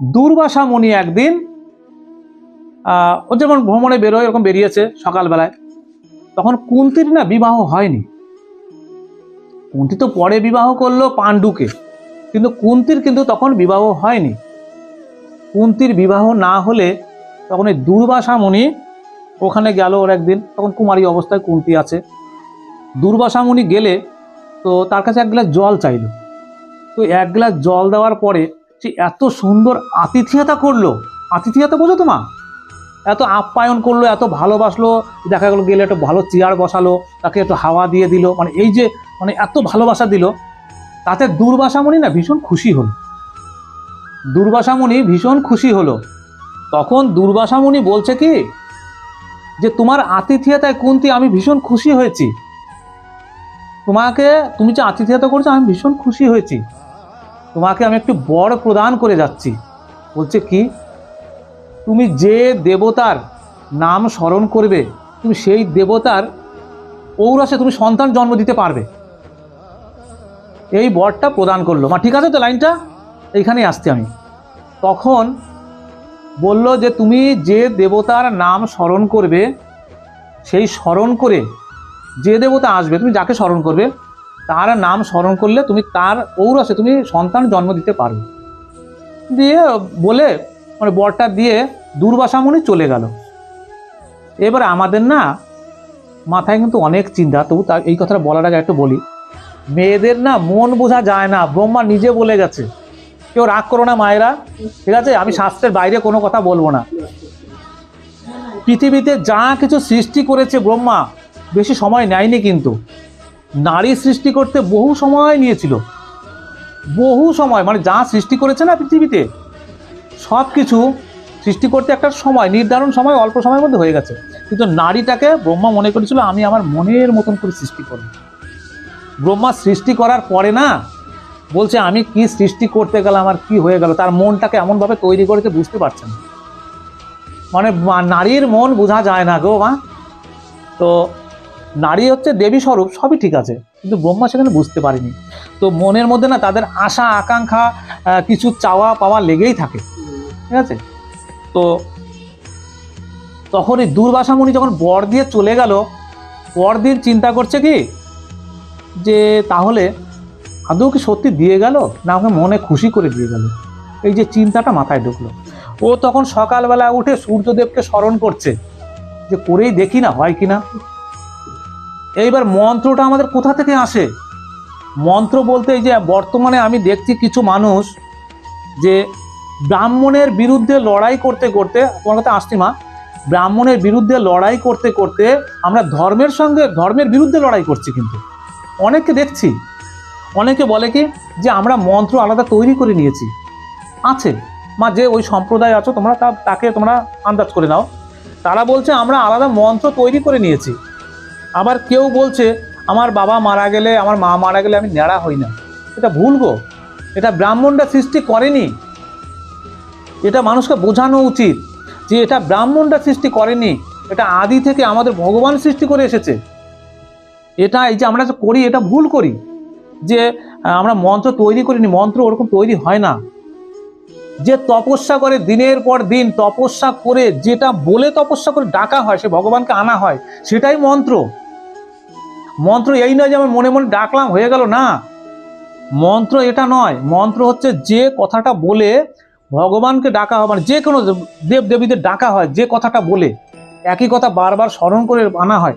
দুর্বাসা মুনি একদিন ও যেমন ভ্রমণে বেরোয়, এরকম বেরিয়েছে সকালবেলায়, তখন কুন্তির না বিবাহ হয়নি। কুন্তি তো পরে বিবাহ করল পাণ্ডুকে, কিন্তু কুন্তির কিন্তু তখন বিবাহ হয়নি। কুন্তির বিবাহ না হলে তখন এই দুর্বাসা মুনি ওখানে গেল ওর একদিন, তখন কুমারী অবস্থায় কুন্তি আছে। দুর্বাসা মুনি গেলে তো তার কাছে এক গ্লাস জল চাইলো। তো এক গ্লাস জল দেওয়ার পরে সে এত সুন্দর আতিথিয়তা করল। আতিথিয়তা বোঝো তো মা। এত আপ্যায়ন করল, এত ভালোবাসলো, দেখা গেলো গেলে একটু ভালো চেয়ার বসালো, তাকে একটু হাওয়া দিয়ে দিল মানে এই যে মানে এত ভালোবাসা দিল, তাতে দুর্বাসামণি না ভীষণ খুশি হলো। দুর্বাসামণি ভীষণ খুশি হলো। তখন দুর্বাসামণি বলছে কি, যে তোমার আতিথিয়তায় কুন্তি আমি ভীষণ খুশি হয়েছি। তোমাকে, তুমি যে আতিথিয়তা করছ, আমি ভীষণ খুশি হয়েছি। তোমাকে আমি একটু বর প্রদান করে যাচ্ছি। বলছে, কি? তুমি যে দেবতার নাম স্মরণ করবে, তুমি সেই দেবতার ঔরসে তুমি সন্তান জন্ম দিতে পারবে। এই বরটা প্রদান করল। মা, ঠিক আছে তো লাইনটা? এইখানেই আসছি আমি। তখন বলল যে, তুমি যে দেবতার নাম স্মরণ করবে, সেই স্মরণ করে যে দেবতা আসবে, তুমি যাকে স্মরণ করবে তার নাম স্মরণ করলে তুমি তার ঔরসে তুমি সন্তান জন্ম দিতে পারবে। দিয়ে বলে মানে বরটা দিয়ে দুর্বাসামণি চলে গেল। এবার আমাদের না মাথায় কিন্তু অনেক চিন্তা, তবু তার এই কথাটা বলার আগে একটু বলি। মেয়েদের না মন বোঝা যায় না, ব্রহ্মা নিজে বলে গেছে, কেউ রাগ করো না মায়েরা, ঠিক আছে? আমি শাস্ত্রের বাইরে কোনো কথা বলব না। পৃথিবীতে যা কিছু সৃষ্টি করেছে ব্রহ্মা, বেশি সময় নেয়নি কিন্তু। নারী সৃষ্টি করতে বহু সময় নিয়েছিল। বহু সময় মানে যা সৃষ্টি করেছে না পৃথিবীতে সব কিছু সৃষ্টি করতে একটা সময়, নির্ধারণ সময়, অল্প সময়ের মধ্যে হয়ে গেছে। কিন্তু নারীটাকে ব্রহ্মা মনে করেছিল, আমি আমার মনের মতন করে সৃষ্টি করব। ব্রহ্মা সৃষ্টি করার পরে না, বলছে, আমি কি সৃষ্টি করতে গেলাম, আমার কি হয়ে গেল? তার মনটাকে এমনভাবে তৈরি করেছে, বুঝতে পারছেন মানে নারীর মন বোঝা যায় না গো মা। তো নারী হচ্ছে দেবী স্বরূপ, সবই ঠিক আছে, কিন্তু ব্রহ্মা সেখানে বুঝতে পারেনি। তো মনের মধ্যে না তাদের আশা, আকাঙ্ক্ষা কিছু চাওয়া পাওয়া লেগেই থাকে, ঠিক আছে? তো তখন এই দুর্বাসামণি যখন বর দিয়ে চলে গেল পরদিন চিন্তা করছে কি? যে তাহলে আদৌ কি সত্যি দিয়ে গেল, না আমাকে মনে খুশি করে দিয়ে গেল? এই যে চিন্তাটা মাথায় ঢুকলো। ও তখন সকালবেলা উঠে সূর্যদেবকে স্মরণ করছে, যে করেই দেখি না হয় কিনা। এইবার মন্ত্রটা আমাদের কোথা থেকে আসে? মন্ত্র বলতে এই যে বর্তমানে আমি দেখছি কিছু মানুষ যে ব্রাহ্মণের বিরুদ্ধে লড়াই করতে করতে, তোমার কথা আসছি মা, ব্রাহ্মণের বিরুদ্ধে লড়াই করতে করতে আমরা ধর্মের সঙ্গে, ধর্মের বিরুদ্ধে লড়াই করছি কিন্তু। অনেককে দেখছি। অনেকে বলে কি যে আমরা মন্ত্র আলাদা তৈরি করে নিয়েছি। আছে। মা, যে ওই সম্প্রদায় আছো, তোমরা তাকে তোমরা আন্দাজ করে নাও। তারা বলছে, আমরা আলাদা মন্ত্র তৈরি করে নিয়েছি। আবার কেউ বলছে, আমার বাবা মারা গেলে, আমার মা মারা গেলে আমি ন্যাড়া হই না। এটা ভুল গো। এটা ব্রাহ্মণরা সৃষ্টি করেনি। এটা মানুষকে বোঝানো উচিত যে এটা ব্রাহ্মণরা সৃষ্টি করেনি। এটা আদি থেকে আমাদের ভগবান সৃষ্টি করে এসেছে। এটা এই যে আমরা করি, এটা ভুল করি। যে আমরা মন্ত্র তৈরি করিনি, মন্ত্র ওরকম তৈরি হয় না। যে তপস্যা করে দিনের পর দিন, তপস্যা করে যেটা বলে তপস্যা করে ডাকা হয়, সে ভগবানকে আনা হয়, সেটাই মন্ত্র। মন্ত্র এই নয় যে আমার মনে মনে ডাকলাম, হয়ে গেল না। মন্ত্র এটা নয়, মন্ত্র হচ্ছে যে কথাটা বলে ভগবানকে ডাকা হয় মানে যে কোনো দেব দেবীদের ডাকা হয়, যে কথাটা বলে, একই কথা বারবার স্মরণ করে আনা হয়,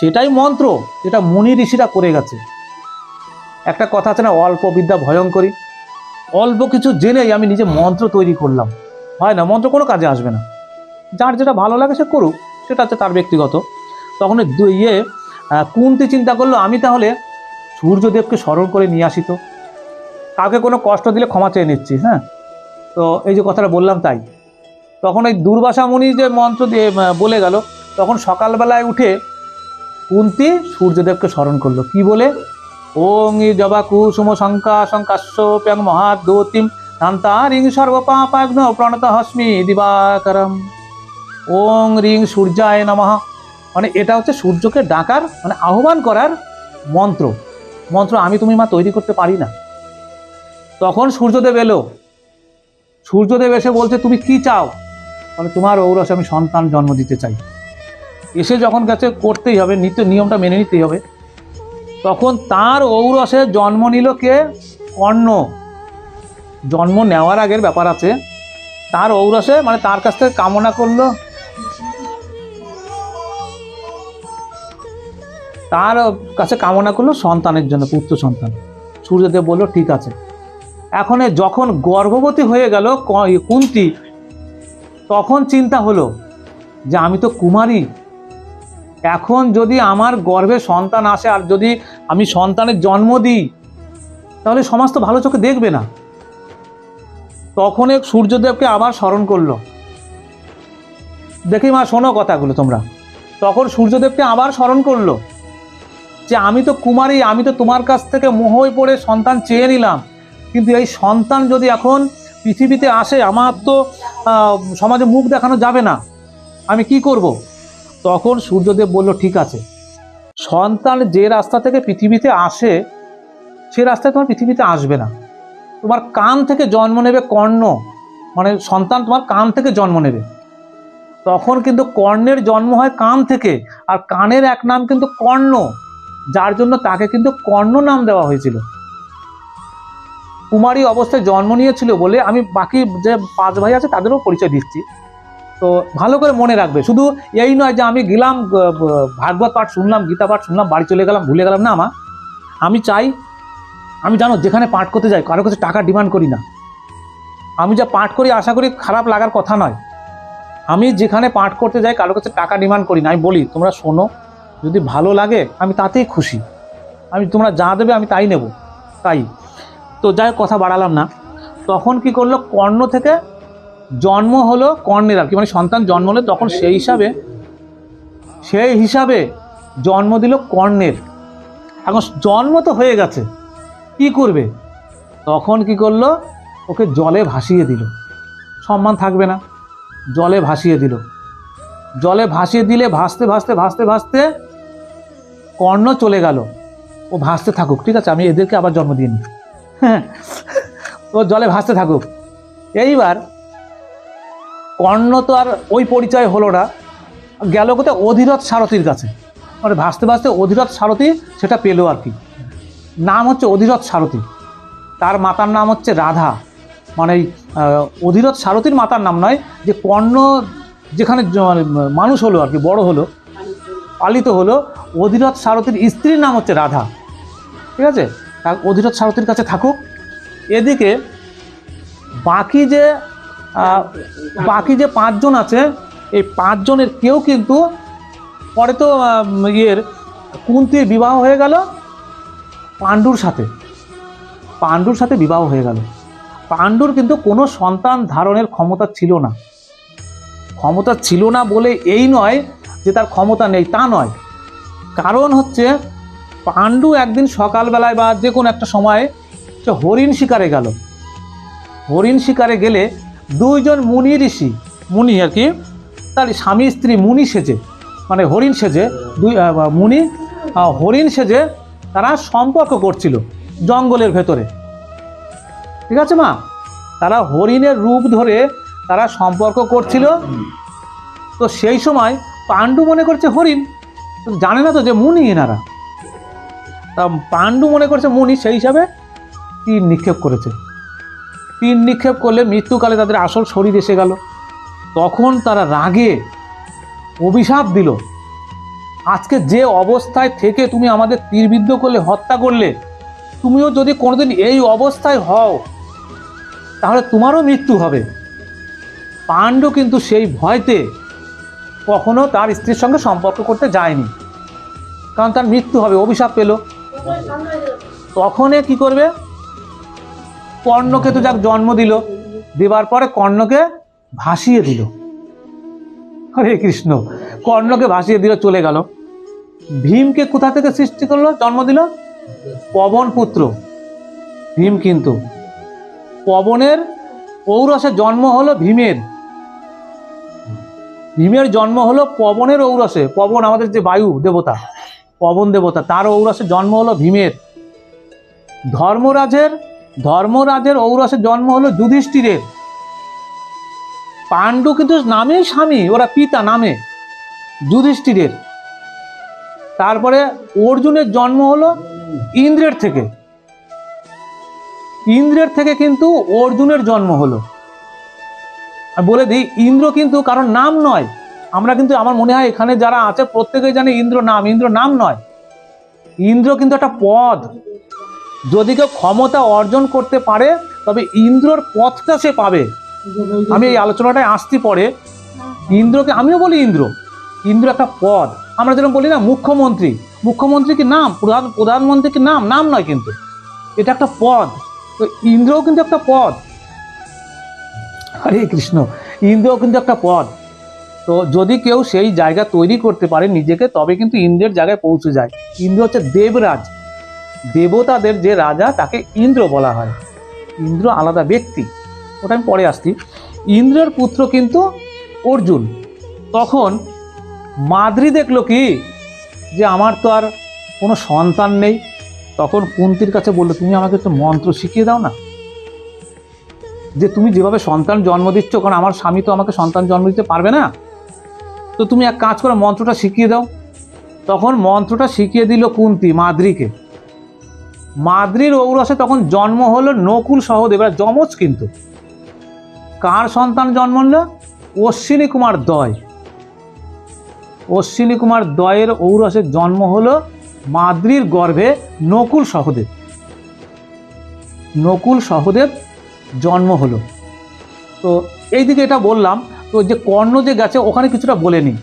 সেটাই মন্ত্র, যেটা মুনি ঋষিরা করে গেছে। একটা কথা আছে না, অল্প বিদ্যা ভয়ঙ্করী। অল্প কিছু জেনেই আমি নিজে মন্ত্র তৈরি করলাম। হয় না, মন্ত্র কোনো কাজে আসবে না। যার যেটা ভালো লাগে সে করুক, সেটা হচ্ছে তার ব্যক্তিগত। তখন ইয়ে কুন্তি চিন্তা করল, আমি তাহলে সূর্যদেবকে স্মরণ করে নিয়ে আসি তো। কাউকে কোনো কষ্ট দিলে ক্ষমা চেয়ে নিচ্ছি হ্যাঁ? তো এই যে কথাটা বললাম তাই। তখন ওই দুর্বাসা মুনি যে মন্ত্র দিয়ে বলে গেল, তখন সকালবেলায় উঠে কুন্তি সূর্যদেবকে স্মরণ করল। কি বলে? ওং ই জবা কুসুম শঙ্কা শঙ্কাশ্য প্যাং মহাদ্যোতিম ধান্তা রিং সর্বপাপাগ্ন প্রণত হস্মি দিবাকরম। ওং রিং সূর্যায় নমঃ। মানে এটা হচ্ছে সূর্যকে ডাকার মানে আহ্বান করার মন্ত্র। মন্ত্র, আমি তুমি মা তৈরি করতে পারি না। তখন সূর্যদেব এলো। সূর্যদেব এসে বলছে, তুমি কি চাও? মানে তোমার ঔরসে আমি সন্তান জন্ম দিতে চাই। এসে যখন গেছে, করতেই হবে, নিত্য নিয়মটা মেনে নিতেই হবে। তখন তার ঔরসে জন্ম নিল কে? কর্ণ জন্ম নেওয়ার আগের ব্যাপার আছে। তার ঔরসে মানে তার কাছ থেকে কামনা করল। তার কাছে কামনা করল সন্তানের জন্য, পুত্র সন্তান। সূর্যদেব বলল, ঠিক আছে। এখন যখন গর্ভবতী হয়ে গেল কুন্তী, তখন চিন্তা হলো যে আমি তো কুমারী। এখন যদি আমার গর্ভে সন্তান আসে আর যদি আমি সন্তানের জন্ম দিই, তাহলে সমাজ তো ভালো চোখে দেখবে না। তখন এক সূর্যদেবকে আবার স্মরণ করল। দেখি মা, শোনো কথাগুলো তোমরা। তখন সূর্যদেবকে আবার স্মরণ করল। যে আমি তো কুমারী, আমি তো তোমার কাছ থেকে মোহই পড়ে সন্তান চেয়ে নিলাম। কিন্তু এই সন্তান যদি এখন পৃথিবীতে আসে, আমার তো সমাজে মুখ দেখানো যাবে না। আমি কি করব? তখন সূর্যদেব বলল, ঠিক আছে। সন্তান যে রাস্তা থেকে পৃথিবীতে আসে, সে রাস্তায় তোমার পৃথিবীতে আসবে না। তোমার কান থেকে জন্ম নেবে কর্ণ। মানে সন্তান তোমার কান থেকে জন্ম নেবে। তখন কিন্তু কর্ণের জন্ম হয় কান থেকে, আর কানের এক নাম কিন্তু কর্ণ। যার জন্য তাকে কিন্তু কর্ণ নাম দেওয়া হয়েছিল। কুমারী অবস্থায় জন্ম নিয়েছিল বলে আমি বাকি যে পাঁচ ভাই আছে তাদেরও পরিচয় দিচ্ছি। তো ভালো করে মনে রাখবে। শুধু এই নয় যে আমি গেলাম ভাগবত পাঠ শুনলাম, গীতা পাঠ শুনলাম, বাড়ি চলে গেলাম, ভুলে গেলাম, না আমার আমি চাই, আমি জানো, যেখানে পাঠ করতে যাই, কারও কাছে টাকা ডিমান্ড করি না। আমি যা পাঠ করি, আশা করি খারাপ লাগার কথা নয়। আমি যেখানে পাঠ করতে যাই, কারও কাছে টাকা ডিমান্ড করি না। আমি বলি, তোমরা শোনো যদি ভালো লাগে, আমি তাতেই খুশি। আমি তোমরা যা দেবে আমি তাই নেব। তাই। তো যাই কথা বাড়ালাম না। তখন কি করল, কর্ণ থেকে জন্ম হলো কর্ণের আর কি। মানে সন্তান জন্ম হলে তখন সেই হিসাবে সেই হিসাবে জন্ম দিল কর্ণের। এখন জন্ম তো হয়ে গেছে, কি করবে? তখন কি করল, ওকে জলে ভাসিয়ে দিল। সম্মান থাকবে না। জলে ভাসিয়ে দিল। জলে ভাসিয়ে দিলে ভাসতে ভাসতে ভাসতে ভাসতে কর্ণ চলে গেল। ও ভাসতে থাকুক, ঠিক আছে? আমি এদেরকে আবার জন্ম দিয়ে নিই। হ্যাঁ। ও জলে ভাসতে থাকুক। এইবার কর্ণ তো আর ওই পরিচয় হলো না। গেল কোথায়? অধিরথ সারথীর কাছে। মানে ভাসতে ভাসতে অধিরথ সারথী সেটা পেল আর কি। নাম হচ্ছে অধিরথ সারথী। তার মাতার নাম হচ্ছে রাধা। মানে অধিরথ সারথীর মাতার নাম নয়, যে কর্ণ যেখানে মানে মানুষ হলো আর কি, বড় হলো। পালিত হলো অধিরথ সারথীর স্ত্রীর নাম হচ্ছে রাধা। ঠিক আছে? অধিরথ সারথীর কাছে থাকুক। এদিকে বাকি যে বাকি যে পাঁচজন আছে, এই পাঁচজনের কেউ কিন্তু পরে তো ইয়ের কুন্তির বিবাহ হয়ে গেল, পাণ্ডুর সাথে। পাণ্ডুর সাথে বিবাহ হয়ে গেল। পাণ্ডুর কিন্তু কোনো সন্তান ধারণের ক্ষমতা ছিল না। ক্ষমতা ছিল না বলে এই নয় যে তার ক্ষমতা নেই, তা নয়। কারণ হচ্ছে, পাণ্ডু একদিন সকালবেলায় বা যে কোনো একটা সময়ে সে হরিণ শিকারে গেল। হরিণ শিকারে গেলে দুইজন মুনি ঋষি, মুনি আর কি, তার স্বামী, স্ত্রী মুনি সেজে মানে হরিণ সেজে, দুই মুনি হরিণ সেজে তারা সম্পর্ক করছিল জঙ্গলের ভেতরে। ঠিক আছে মা? তারা হরিণের রূপ ধরে তারা সম্পর্ক করছিল। তো সেই সময় পাণ্ডু মনে করছে হরিণ জানে না তো যে মুনি এনারা? তা পাণ্ডু মনে করছে মুনি, সেই হিসাবে তীর নিক্ষেপ করেছে। তীর নিক্ষেপ করলে মৃত্যুকালে তাদের আসল শরীর এসে গেল। তখন তারা রাগে অভিশাপ দিল। আজকে যে অবস্থায় থেকে তুমি আমাদের তীরবিদ্ধ করলে, হত্যা করলে, তুমিও যদি কোনোদিন এই অবস্থায় হও, তাহলে তোমারও মৃত্যু হবে। পাণ্ডু কিন্তু সেই ভয়তে কখনো তার স্ত্রীর সঙ্গে সম্পর্ক করতে যায়নি। কারণ তার মৃত্যু হবে, অভিশাপ পেল। তখনই কি করবে? কর্ণকে তো যাক জন্ম দিল, দেবার পরে কর্ণকে ভাসিয়ে দিল। হরে কৃষ্ণ, কর্ণকে ভাসিয়ে দিল, চলে গেল। ভীমকে কোথা থেকে সৃষ্টি করল? জন্ম দিল? পবন পুত্র। ভীম কিন্তু, পবনের ঔরসে জন্ম হলো ভীমের। ভীমের জন্ম হলো পবনের ঔরসে, পবন আমাদের যে বায়ু দেবতা, পবন দেবতা, তার ঔরসে জন্ম হলো ভীমের। ধর্মরাজের ধর্মরাজের ঔরসে জন্ম হলো যুধিষ্ঠিরের। পাণ্ডু কিন্তু নামে স্বামী, ওরা পিতা নামে, যুধিষ্ঠিরের। তারপরে অর্জুনের জন্ম হলো ইন্দ্রের থেকে। ইন্দ্রের থেকে কিন্তু অর্জুনের জন্ম হলো। বলে দিই, ইন্দ্র কিন্তু কারণ নাম নয়। আমরা কিন্তু আমার মনে হয় এখানে যারা আছে, প্রত্যেকেই জানে ইন্দ্র নাম ইন্দ্র নাম নয়। ইন্দ্র কিন্তু একটা পদ। যদি কেউ ক্ষমতা অর্জন করতে পারে, তবে ইন্দ্রর পথটা সে পাবে। আমি এই আলোচনাটায় আসতে পরে। ইন্দ্রকে, আমিও বলি ইন্দ্র। ইন্দ্র একটা পদ। আমরা যেরকম বলি না, মুখ্যমন্ত্রী। মুখ্যমন্ত্রী কি নাম? প্রধান, প্রধানমন্ত্রী কি নাম? নাম নয় কিন্তু। এটা একটা পদ। তো ইন্দ্রও কিন্তু একটা পদ। হরে কৃষ্ণ। ইন্দ্রও কিন্তু একটা পদ। তো যদি কেউ সেই জায়গা তৈরি করতে পারে নিজেকে, তবে কিন্তু ইন্দ্রের জায়গায় পৌঁছে যায়। ইন্দ্র হচ্ছে দেবরাজ। দেবতাদের যে রাজা, তাকে ইন্দ্র বলা হয়। ইন্দ্র আলাদা ব্যক্তি। ওটা আমি পরে আসছি। ইন্দ্রের পুত্র কিন্তু অর্জুন। তখন মাদ্রি দেখল কি? যে আমার তো আর কোনো সন্তান নেই। তখন কুন্তির কাছে বলল, তুমি আমাকে একটু মন্ত্র শিখিয়ে দাও না? যে তুমি যেভাবে সন্তান জন্ম দিচ্ছ, কারণ আমার স্বামী তো আমাকে সন্তান জন্ম দিতে পারবে না। তো তুমি এক কাজ করো, মন্ত্রটা শিখিয়ে দাও। তখন মন্ত্রটা শিখিয়ে দিল কুন্তি, মাদ্রিকে। মাদ্রির ঔরসে তখন জন্ম হলো নকুল সহদেব এরা যমজ কিন্তু। কার সন্তান জন্ম হলো অশ্বিনী কুমার দয়। অশ্বিনী কুমার দয়ের ঔরসের জন্ম হলো মাদ্রির গর্ভে নকুল সহদেব। নকুল সহদেব জন্ম হলো। তো এই দিকে এটা বললাম, তো যে কর্ণ যে গেছে, ওখানে কিছুটা বলে নিই।